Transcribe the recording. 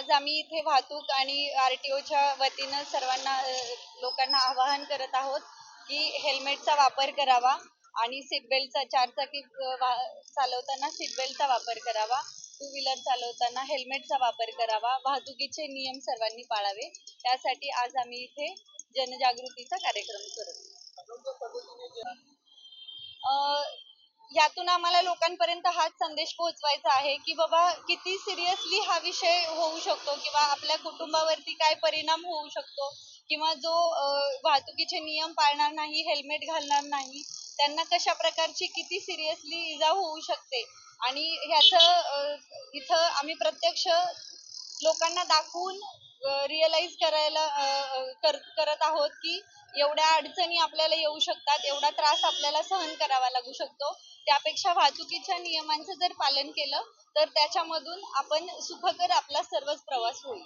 आज आम्ही इथे वाहतूक आणि आरटीओच्या वतीनं सर्वांना लोकांना आवाहन करत आहोत की हेल्मेटचा वापर करावा आणि सीट बेल्टचा चारचाकी चालवताना सीट बेल्टचा वापर करावा टू व्हीलर चालवताना हेल्मेटचा वापर करावा वाहतुकीचे नियम सर्वांनी पाळावे. त्यासाठी आज आम्ही इथे जनजागृतीचा कार्यक्रम करतो यातून आम्हाला लोकांपर्यंत हाच संदेश पोहोचवायचा आहे की बाबा किती सिरियसली हा विषय होऊ शकतो किंवा आपल्या कुटुंबावरती काय परिणाम होऊ शकतो किंवा जो वाहतुकीचे नियम पाळणार नाही हेल्मेट घालणार नाही त्यांना कशा प्रकारची किती सिरियसली इजा होऊ शकते? आणि ह्याचं इथं आम्ही प्रत्यक्ष लोकांना दाखवून रिअलाइज करायला कर, करत आहोत की एवढ्या अडचणी आपल्याला येऊ शकतात एवढा त्रास आपल्याला सहन करावा लागू शकतो. त्यापेक्षा वाहतुकीच्या नियमांचं जर पालन केलं तर त्याच्यामधून आपण सुखकर आपला सर्वच प्रवास होईल.